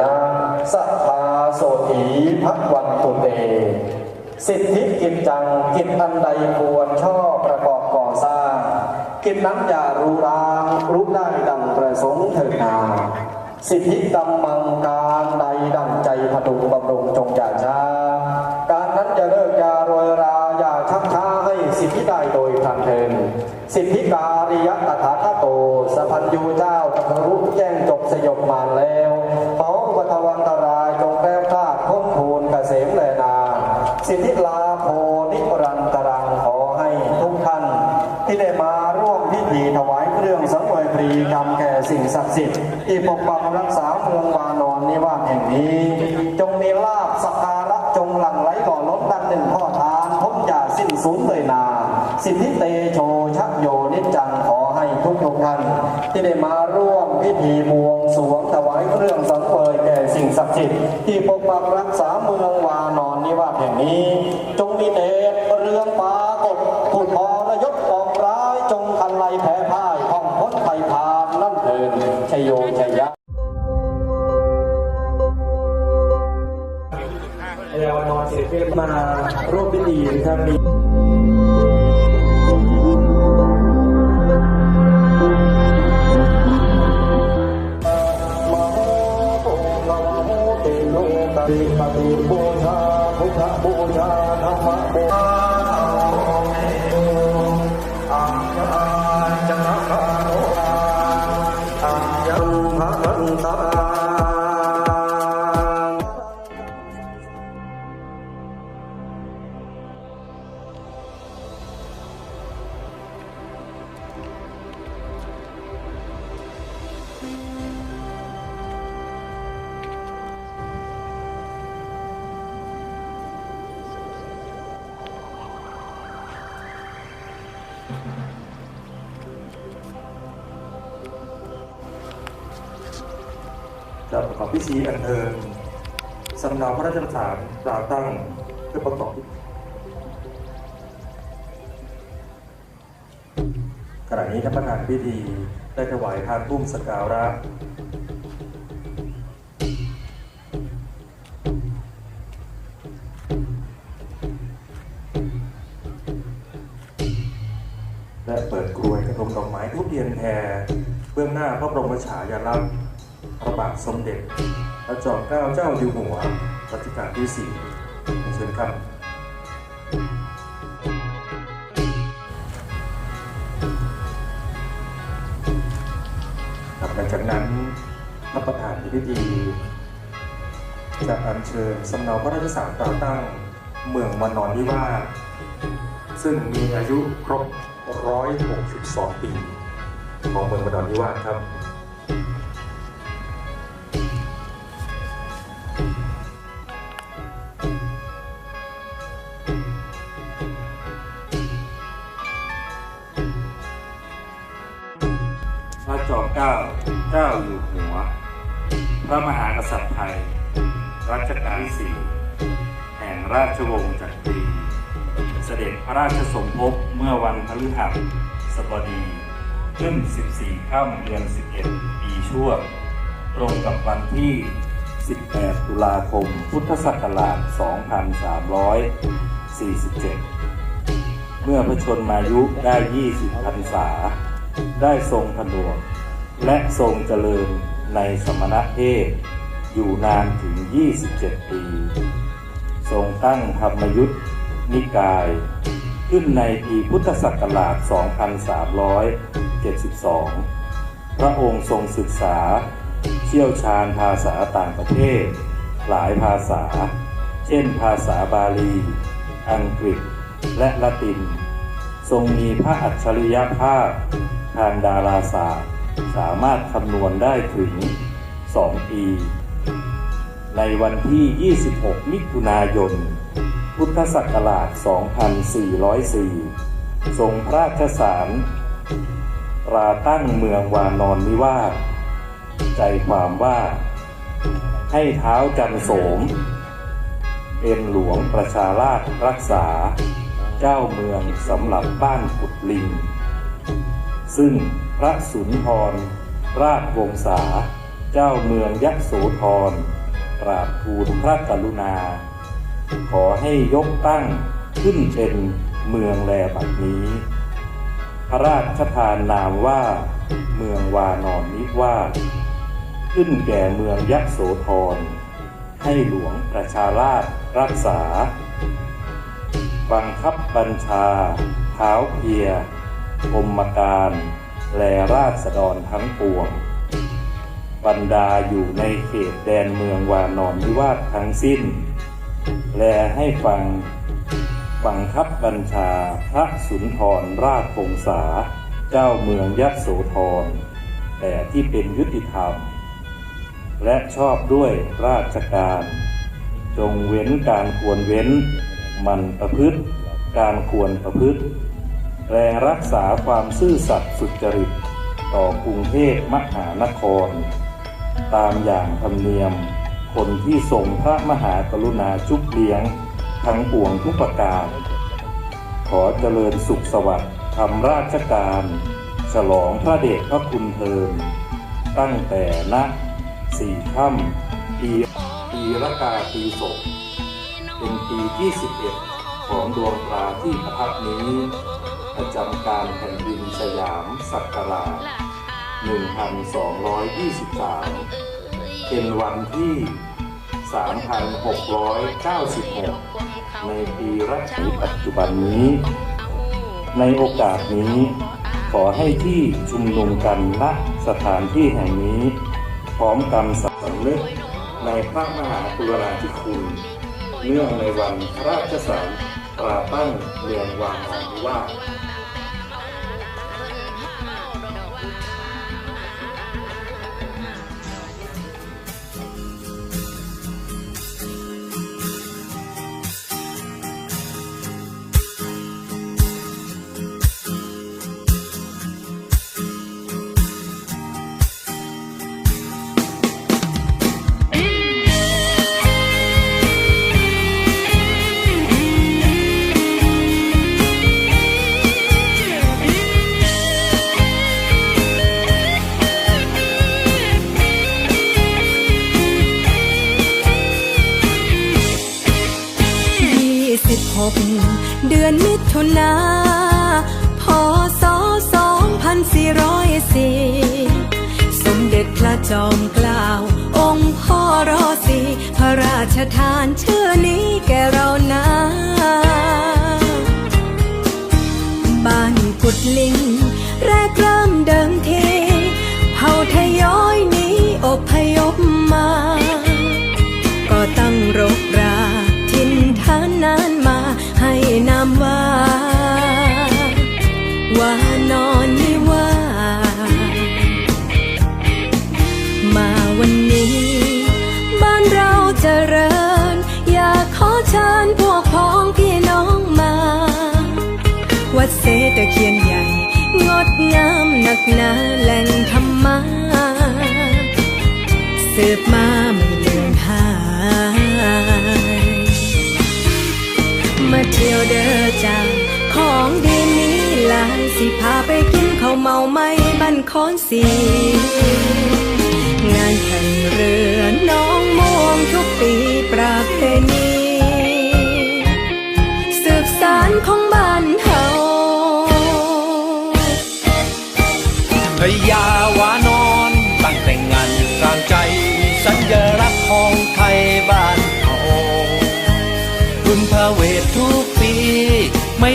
นะสัทธาโสถีพักวันตุเต สิทธิกิจจังกิจอันใดควรชอบประกอบก่อสร้าง กิจนั้นอย่ารู้รางรู้ได้ดังประสงค์เถิดนาสิทธิกรรมังการใดดังใจพดุงบำรุงจงอย่าช้าการนั้นจะเลิกยาโรยราอย่าชักช้า ให้สิทธิได้โดยพลันเทินสิทธิการิยตถาคโตสพันยูเจ้าตรัสรู้แจ้งจบสยบมานแล้วเมาอุปทวันตรายจงแคล้วคาดพ้นทูลเกษมแลนา สิทธิลาโพนิรันตรังขอให้ทุกท่าน ที่ได้มาร่วมพิธีถวายเครื่องสังเวยปรีกรรมแก่สิ่งศักดิ์สิทธิ์ที่ปกปักรักษาเมืองวานอนนิวาสแห่งนี้ จงมีลาบสักการะจงหลั่งไหลก่อล้นดังหนึ่งพ่อทานพบอย่าสิ้นสูญเลยนา สิทธิเตโชชักโยนิจจังขอให้ทุกทุกท่านที่ได้มาร่วมพิธีบวงสรวงถวายเครื่องสังเวยแก่สิ่งศักดิ์สิทธิ์ที่ปกปักรักษาเมืองวานอนนิวาสแห่งนี้ จงมีเดชเรืองปรากฏผุดพอระยศออกร้ายจงคันไลแพ้พ่ายท่องพ้นไปพานนั่นเถินชยโยชยะเรานอนเสร็จมาร่วมพิธีนะครับมี ทธบูชาธรรม จะประกอบพิธีอัญเชิญสำเนาพระราชทานตราตั้งเพื่อประกอบพิธีขณะนี้ท่านประธานพิธีได้ถวายทานพุ่มสการะและเปิดกรวยกระทงดอกไม้ทุบเทียนแพรเบื้องหน้าพระบรมฉายาลักษณ์ พระบาทสมเด็จพระจอมเกล้าเจ้าอยู่หัวรัชกาลที่สี่เชิญครับหลังจากนั้นพระประธานในพิธีจะอัญเชิญสำเนาพระราชสารตราตั้งเมืองมานอนนิวาสซึ่งมีอายุครบ 162 ปี ของเมืองมานอนนิวาสครับ ราชวงศ์จักรี เสด็จพระราชสมภพเมื่อวันพฤหัสบดีขึ้น 14 ค่ำเดือน 11 ปีช่วงตรงกับวันที่ 18 ตุลาคม พุทธศักราช 2347 เมื่อพระชนมายุได้ 20 พรรษา ได้ทรงผนวก และทรงเจริญในสมณเพศอยู่นานถึง 27 ปี ทรงตั้งธรรมยุทธนิกาย ขึ้นในปีพุทธศักราช 2372 พระองค์ทรงศึกษา เชี่ยวชาญภาษาต่างประเทศ หลายภาษา เช่นภาษาบาลี อังกฤษ และละติน ทรงมีพระอัจฉริยภาพทางดาราศาสตร์ สามารถคำนวณได้ถึง 2 ปี ในวันที่ 26 มิถุนายน พุทธศักราช 2404 ทรงพระราชสารราตั้งเมืองวานอนนิวาสใจความว่า ให้เท้าจันโสม เป็นหลวงประชาราชรักษา เจ้าเมืองสำหรับบ้านกุดลิง ซึ่งพระสุนทรราชวงศา เจ้าเมืองยะโสธร กราบทูลพระกรุณา ขอให้ยกตั้งขึ้นเป็นเมืองแลบัดนี้ พระราชทานนามว่า เมืองวานอนนิวาสขึ้นแก่เมืองยะโสธร ให้หลวงประชาราชรักษา บังคับบัญชา เท้าเพียกรมการ แลราษฎรทั้งปวง บรรดาอยู่ในเขตแดนเมืองวานอนนิวาสทั้งสิ้น แลให้ฟังบังคับบัญชาพระสุนทรราชพงษา เจ้าเมืองยะโสธร แต่ที่เป็นยุติธรรม และชอบด้วยราชการ จงเว้นการควรเว้น มันประพฤติ การควรประพฤติ แรงรักษาความซื่อสัตย์สุจริต ต่อกรุงเทพมหานคร ตามอย่างธรรมเนียม คนที่ทรงพระมหากรุณาจุบเลี้ยง ทั้งปวงทุกประการ ขอเจริญสุขสวัสดิ์ทำราชการ ฉลองพระเดชพระคุณเทินตั้งแต่ณสี่ค่ำปีปีละกาปีศกเป็นปีที่11ของดวงตราที่ประทับนี้ ประจำการแผ่นดินสยามสักราช 1223 เป็นวันที่ 3696 ในปีรัชนีปัจจุบันนี้ ในโอกาสนี้ ขอให้ที่ชุมนุมกันณสถานที่แห่งนี้ พร้อมกำสำนึกในพระมหากรุณาธิคุณ เนื่องในวันพระราชสารตราตั้งเมืองวางอนนิวา กเดือนมิถุนาพศสองพันสี่ร้อยสี่สมเด็จพระจอมเกล้าองค์พ่อรอสีพระราชทานชื่อนี้แก่เรานะบ้านกุดลิง แรกเริ่ เชิญพวกพ้องพี่น้องมา วัดเสตะเคียนใหญ่ งดงามหนักหนาแหล่งธรรมะสืบมาไม่เลือนหายมาเที่ยวเด้อจ้าของดีมีหลายสิพาไปกินข้าวเมาไม่บันคอนสี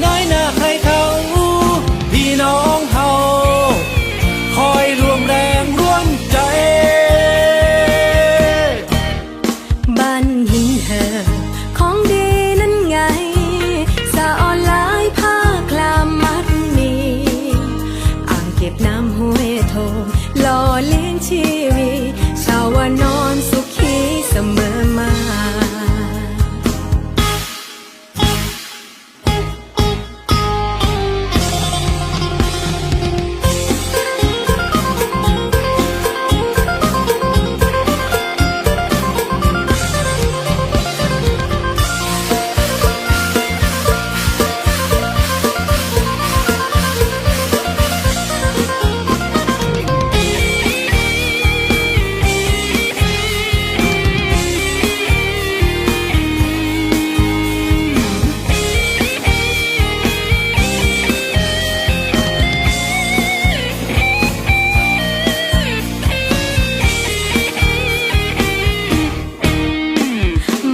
ไม่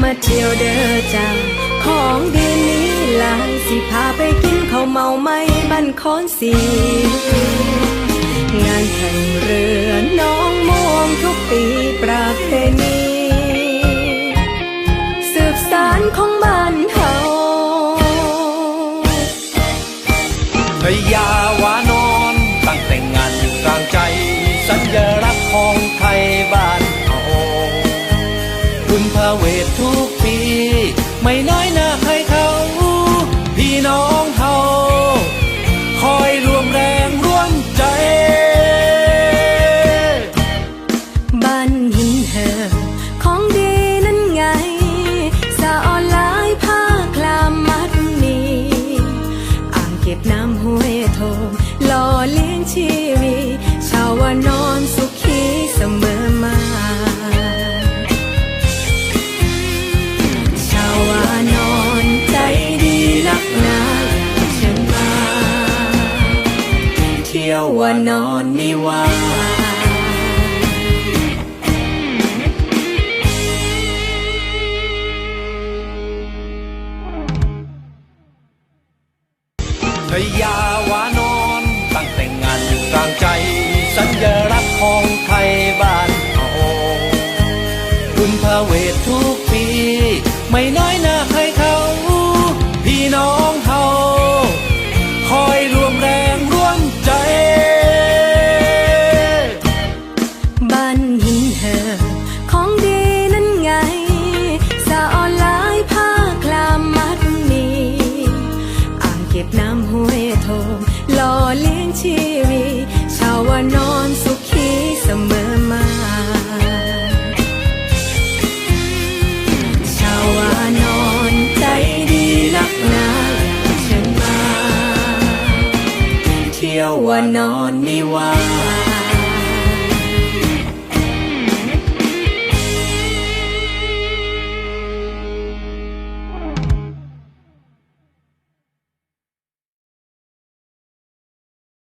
มาเที่ยวเด้อจ้าของดีนี้ลายสิพาไปกินข้าวเมาไม่บันคอนสี งานแข่งเรือน้องม่วงทุกปีประเพณีสืบสานของบ้านเฮาพยาว agua.